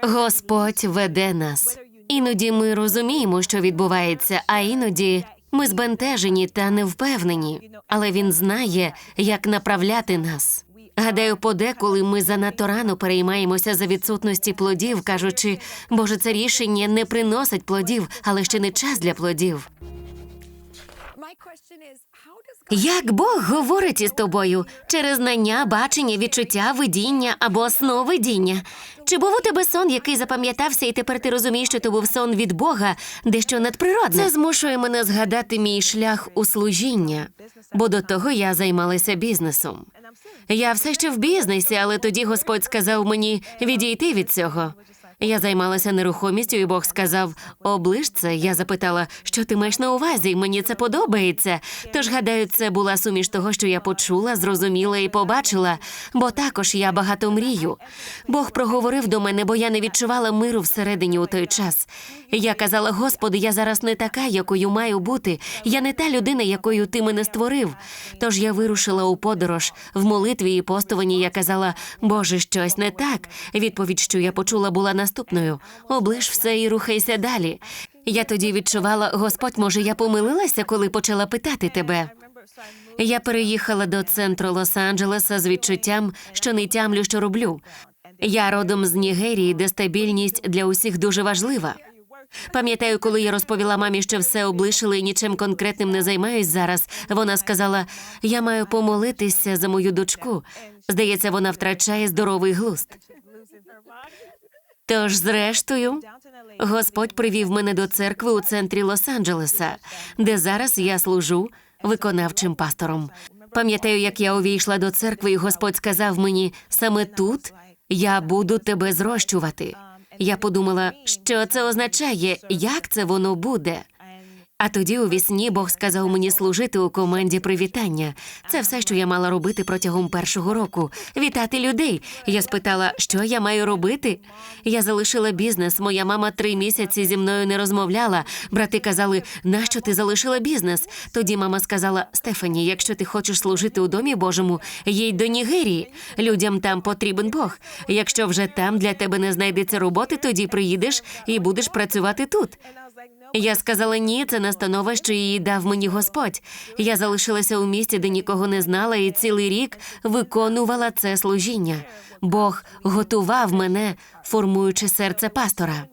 Господь веде нас. Іноді ми розуміємо, що відбувається, а іноді ми збентежені та невпевнені, але він знає, як направляти нас. Гадаю, подеколи ми занадто рано переймаємося за відсутності плодів, кажучи, Боже, це рішення не приносить плодів, але ще не час для плодів. Як Бог говорить із тобою через знання, бачення, відчуття, видіння або сновидіння? Чи був у тебе сон, який запам'ятався, і тепер ти розумієш, що то був сон від Бога, дещо надприродне? Це змушує мене згадати мій шлях у служіння, бо до того я займалася бізнесом. Я все ще в бізнесі, але тоді Господь сказав мені відійти від цього. Я займалася нерухомістю, і Бог сказав: оближ. Я запитала, що ти маєш на увазі? Мені це подобається. Тож, гадаю, це була суміш того, що я почула, зрозуміла і побачила, бо також я багато мрію. Бог проговорив до мене, бо я не відчувала миру всередині у той час. Я казала, Господи, я зараз не така, якою маю бути. Я не та людина, якою ти мене створив. Тож я вирушила у подорож в молитві і постуванні. Я казала, Боже, щось не так. Відповідь, що я почула, була наступною: оближ все і рухайся далі. Я тоді відчувала, Господь, може, я помилилася, коли почала питати тебе. Я переїхала до центру Лос-Анджелеса з відчуттям, що не тямлю, що роблю. Я родом з Нігерії, де стабільність для усіх дуже важлива. Пам'ятаю, коли я розповіла мамі, що все облишили і нічим конкретним не займаюсь зараз. Вона сказала: я маю помолитися за мою дочку. Здається, вона втрачає здоровий глузд. Тож, зрештою, Господь привів мене до церкви у центрі Лос-Анджелеса, де зараз я служу виконавчим пастором. Пам'ятаю, як я увійшла до церкви, і Господь сказав мені: саме тут я буду тебе зрощувати. Я подумала, що це означає, як це воно буде. А тоді у вісні Бог сказав мені служити у команді привітання. Це все, що я мала робити протягом першого року. Вітати людей. Я спитала, що я маю робити. Я залишила бізнес. Моя мама три місяці зі мною не розмовляла. Брати казали, нащо ти залишила бізнес? Тоді мама сказала: Стефані, якщо ти хочеш служити у домі Божому, їдь до Нігерії. Людям там потрібен Бог. Якщо вже там для тебе не знайдеться роботи, тоді приїдеш і будеш працювати тут. Я сказала ні, це настанова, що її дав мені Господь. Я залишилася у місті, де нікого не знала, і цілий рік виконувала це служіння. Бог готував мене, формуючи серце пастора.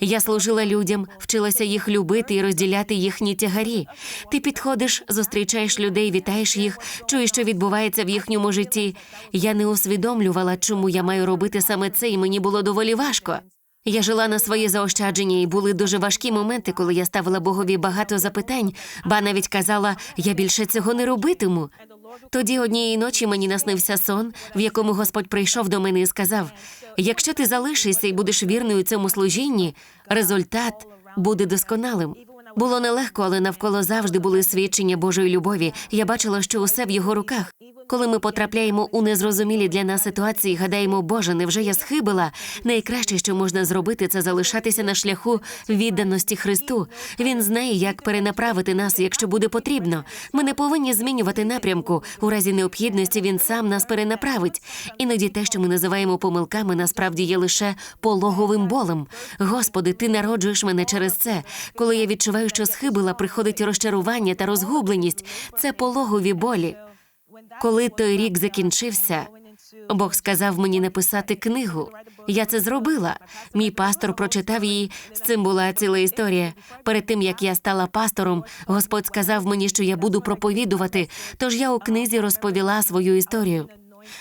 Я служила людям, вчилася їх любити і розділяти їхні тягарі. Ти підходиш, зустрічаєш людей, вітаєш їх, чуєш, що відбувається в їхньому житті. Я не усвідомлювала, чому я маю робити саме це, і мені було доволі важко. Я жила на своє заощадження, і були дуже важкі моменти, коли я ставила Богові багато запитань, ба навіть казала, я більше цього не робитиму. Тоді однієї ночі мені наснився сон, в якому Господь прийшов до мене і сказав: якщо ти залишишся і будеш вірною цьому служінні, результат буде досконалим. Було нелегко, але навколо завжди були свідчення Божої любові. Я бачила, що усе в його руках. Коли ми потрапляємо у незрозумілі для нас ситуації, гадаємо, Боже, невже я схибила? Найкраще, що можна зробити, це залишатися на шляху відданості Христу. Він знає, як перенаправити нас, якщо буде потрібно. Ми не повинні змінювати напрямку. У разі необхідності він сам нас перенаправить. Іноді те, що ми називаємо помилками, насправді є лише пологовим болем. Господи, ти народжуєш мене через це. Коли я відчуваю, що схибила, приходить розчарування та розгубленість. Це пологові болі. Коли той рік закінчився, Бог сказав мені написати книгу. Я це зробила. Мій пастор прочитав її. З цим була ціла історія. Перед тим як я стала пастором, Господь сказав мені, що я буду проповідувати. Тож я у книзі розповіла свою історію.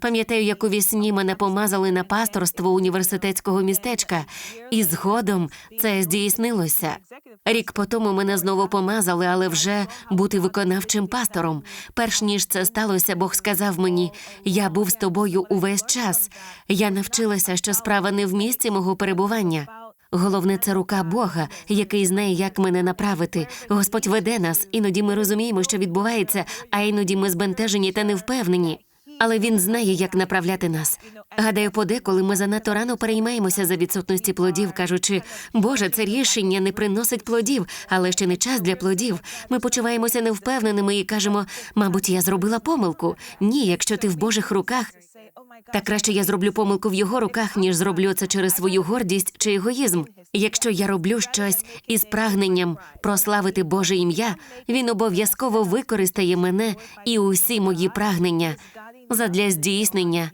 Пам'ятаю, як у вісні мене помазали на пасторство університетського містечка, і згодом це здійснилося. Рік по тому мене знову помазали, але вже бути виконавчим пастором. Перш ніж це сталося, Бог сказав мені: я був з тобою увесь час. Я навчилася, що справа не в місці мого перебування. Головне, це рука Бога, який знає, як мене направити. Господь веде нас, іноді ми розуміємо, що відбувається, а іноді ми збентежені та невпевнені. Але він знає, як направляти нас. Гадаю, подеколи ми занадто рано переймаємося за відсутності плодів, кажучи, Боже, це рішення не приносить плодів, але ще не час для плодів. Ми почуваємося невпевненими і кажемо, мабуть, я зробила помилку. Ні, якщо ти в Божих руках, Та краще я зроблю помилку в його руках, ніж зроблю це через свою гордість чи егоїзм. Якщо я роблю щось із прагненням прославити Боже ім'я, він обов'язково використає мене і усі мої прагнення задля здійснення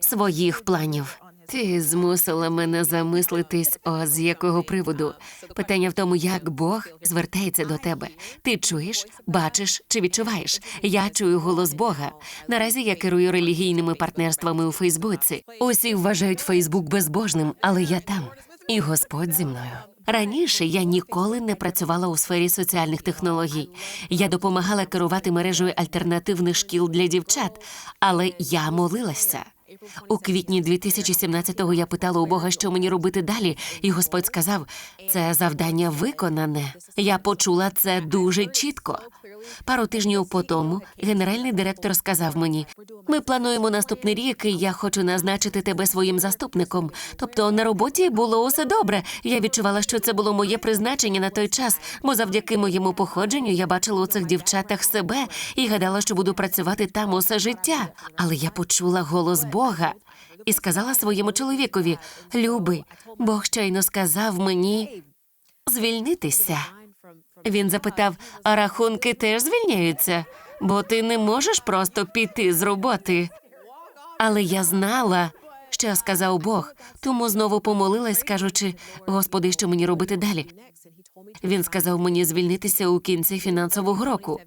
своїх планів. Ти змусила мене замислитись, о, з якого приводу. Питання в тому, як Бог звертається до тебе. Ти чуєш, бачиш чи відчуваєш? Я чую голос Бога. Наразі я керую релігійними партнерствами у Фейсбуці. Усі вважають Фейсбук безбожним, але я там, і Господь зі мною. Раніше я ніколи не працювала у сфері соціальних технологій. Я допомагала керувати мережею альтернативних шкіл для дівчат, але я молилася. У квітні 2017-го я питала у Бога, що мені робити далі, і Господь сказав: це завдання виконане. Я почула це дуже чітко. Пару тижнів по тому генеральний директор сказав мені: ми плануємо наступний рік, і я хочу назначити тебе своїм заступником. Тобто на роботі було усе добре. Я відчувала, що це було моє призначення на той час, бо завдяки моєму походженню я бачила у цих дівчатах себе і гадала, що буду працювати там усе життя. Але я почула голос Бога і сказала своєму чоловікові: Любий, Бог щойно сказав мені звільнитися. Він запитав: а рахунки теж звільняються, бо ти не можеш просто піти з роботи. Але я знала, що сказав Бог, тому знову помолилась, кажучи: Господи, що мені робити далі? Він сказав мені звільнитися у кінці фінансового року.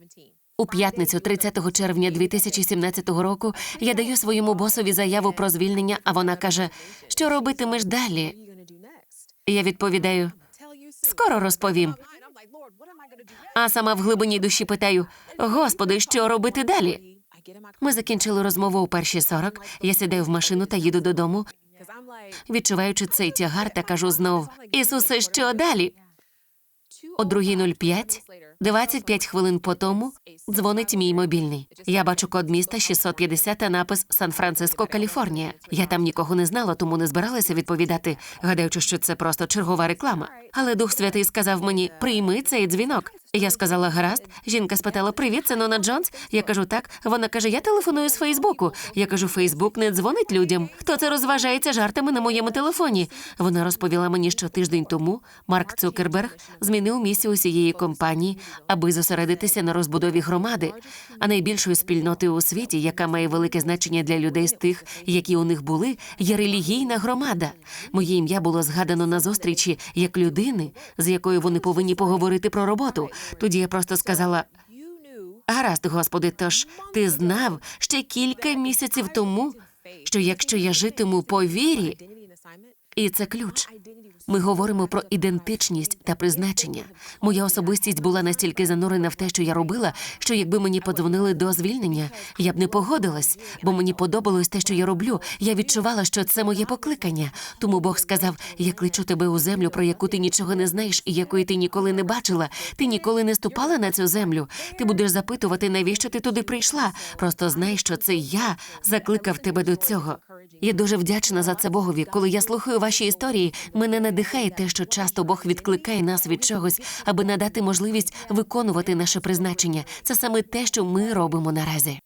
У п'ятницю, 30 червня 2017 року, я даю своєму босові заяву про звільнення, а вона каже: що робитимеш далі? Я відповідаю: скоро розповім. А сама в глибині душі питаю: Господи, що робити далі? Ми закінчили розмову у перші 40, Я сідаю в машину та їду додому, відчуваючи цей тягар, та кажу знов: Ісусе, що далі? О 2.05, 25 хвилин по тому, дзвонить мій мобільний. Я бачу код міста 650 та напис Сан-Франциско, Каліфорнія. Я там нікого не знала, тому не збиралася відповідати, гадаючи, що це просто чергова реклама. Але Дух Святий сказав мені: прийми цей дзвінок. Я сказала гаразд. Жінка спитала: Привіт, це Нона Джонс. Я кажу так. Вона каже: Я телефоную з Фейсбуку. Я кажу, Фейсбук не дзвонить людям. Хто це розважається жартами на моєму телефоні? Вона розповіла мені, що тиждень тому Марк Цукерберг змінив місію усієї компанії, аби зосередитися на розбудові громади, а найбільшої спільноти у світі, яка має велике значення для людей з тих, які у них були, є релігійна громада. Моє ім'я було згадано на зустрічі як людини, з якою вони повинні поговорити про роботу. Тоді я просто сказала: гаразд, господи, тож ти знав ще кілька місяців тому, що якщо я житиму по вірі, і це ключ. Ми говоримо про ідентичність та призначення. Моя особистість була настільки занурена в те, що я робила, що якби мені подзвонили до звільнення, я б не погодилась, бо мені подобалось те, що я роблю. Я відчувала, що це моє покликання. Тому Бог сказав: я кличу тебе у землю, про яку ти нічого не знаєш і якої ти ніколи не бачила. Ти ніколи не ступала на цю землю. Ти будеш запитувати, навіщо ти туди прийшла. Просто знай, що це я закликав тебе до цього. Я дуже вдячна за це Богові. Коли я слухаю ваші історії, мене надихає те, що часто Бог відкликає нас від чогось, аби надати можливість виконувати наше призначення. Це саме те, що ми робимо наразі.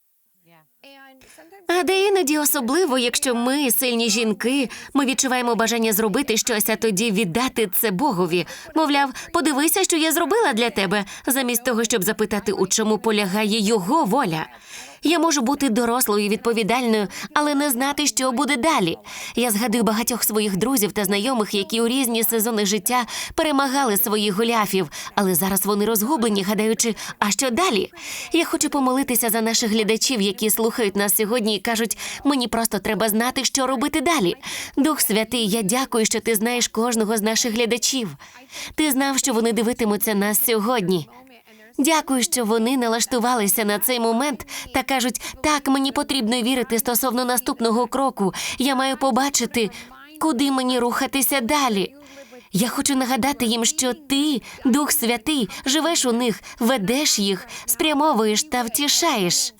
А де іноді особливо, якщо ми, сильні жінки, ми відчуваємо бажання зробити щось, а тоді віддати це Богові. Мовляв, подивися, що я зробила для тебе, замість того, щоб запитати, у чому полягає його воля. Я можу бути дорослою і відповідальною, але не знати, що буде далі. Я згадую багатьох своїх друзів та знайомих, які у різні сезони життя перемагали своїх голіафів, але зараз вони розгублені, гадаючи, а що далі? Я хочу помолитися за наших глядачів, які слухають нас сьогодні кажуть, мені просто треба знати, що робити далі. Дух Святий, я дякую, що ти знаєш кожного з наших глядачів. Ти знав, що вони дивитимуться нас сьогодні. Дякую, що вони налаштувалися на цей момент та кажуть, так мені потрібно вірити стосовно наступного кроку. Я маю побачити, куди мені рухатися далі. Я хочу нагадати їм, що ти, Дух Святий, живеш у них, ведеш їх, спрямовуєш та втішаєш.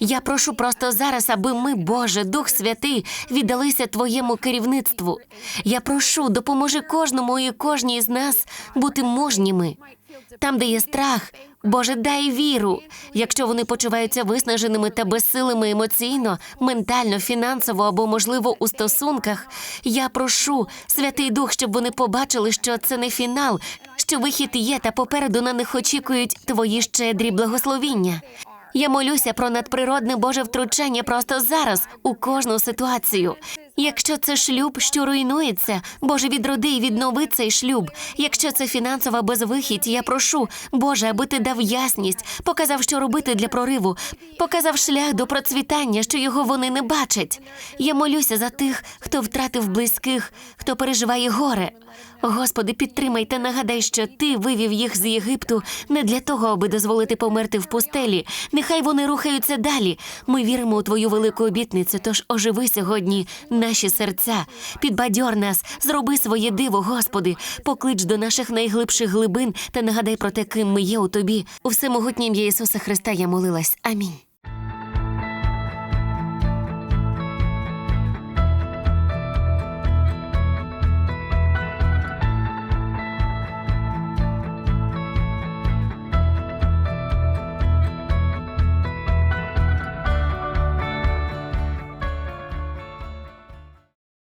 Я прошу просто зараз, аби ми, Боже, Дух Святий, віддалися Твоєму керівництву. Я прошу, допоможи кожному і кожній з нас бути мужніми. Там, де є страх, Боже, дай віру. Якщо вони почуваються виснаженими та безсилими емоційно, ментально, фінансово або, можливо, у стосунках, я прошу Святий Дух, щоб вони побачили, що це не фінал, що вихід є, та попереду на них очікують твої щедрі благословіння. Я молюся про надприродне Боже втручання просто зараз у кожну ситуацію. Якщо це шлюб, що руйнується, Боже, відроди і віднови цей шлюб. Якщо це фінансова безвихідь, я прошу, Боже, аби ти дав ясність, показав, що робити для прориву, показав шлях до процвітання, що його вони не бачать. Я молюся за тих, хто втратив близьких, хто переживає горе. Господи, підтримай та нагадай, що ти вивів їх з Єгипту не для того, аби дозволити померти в пустелі. Нехай вони рухаються далі. Ми віримо у твою велику обітницю. Тож оживи сьогодні наші серця, підбадьор нас, зроби своє диво, Господи, поклич до наших найглибших глибин та нагадай про те, ким ми є у тобі. У всемогутнє ім'я Ісуса Христа я молилась. Амінь.